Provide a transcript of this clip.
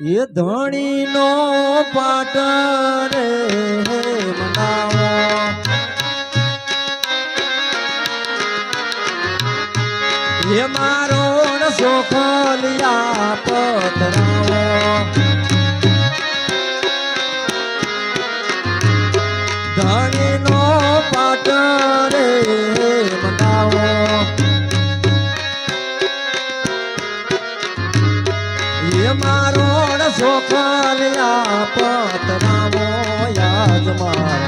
એ ધણીનો પાટ રે મનાવો. એ મારો સોખલિયા પતરાવો. ધણીનો પાટ રે મનાવો. એ મારો સોખલિયા પતરાવો યાદ મારા.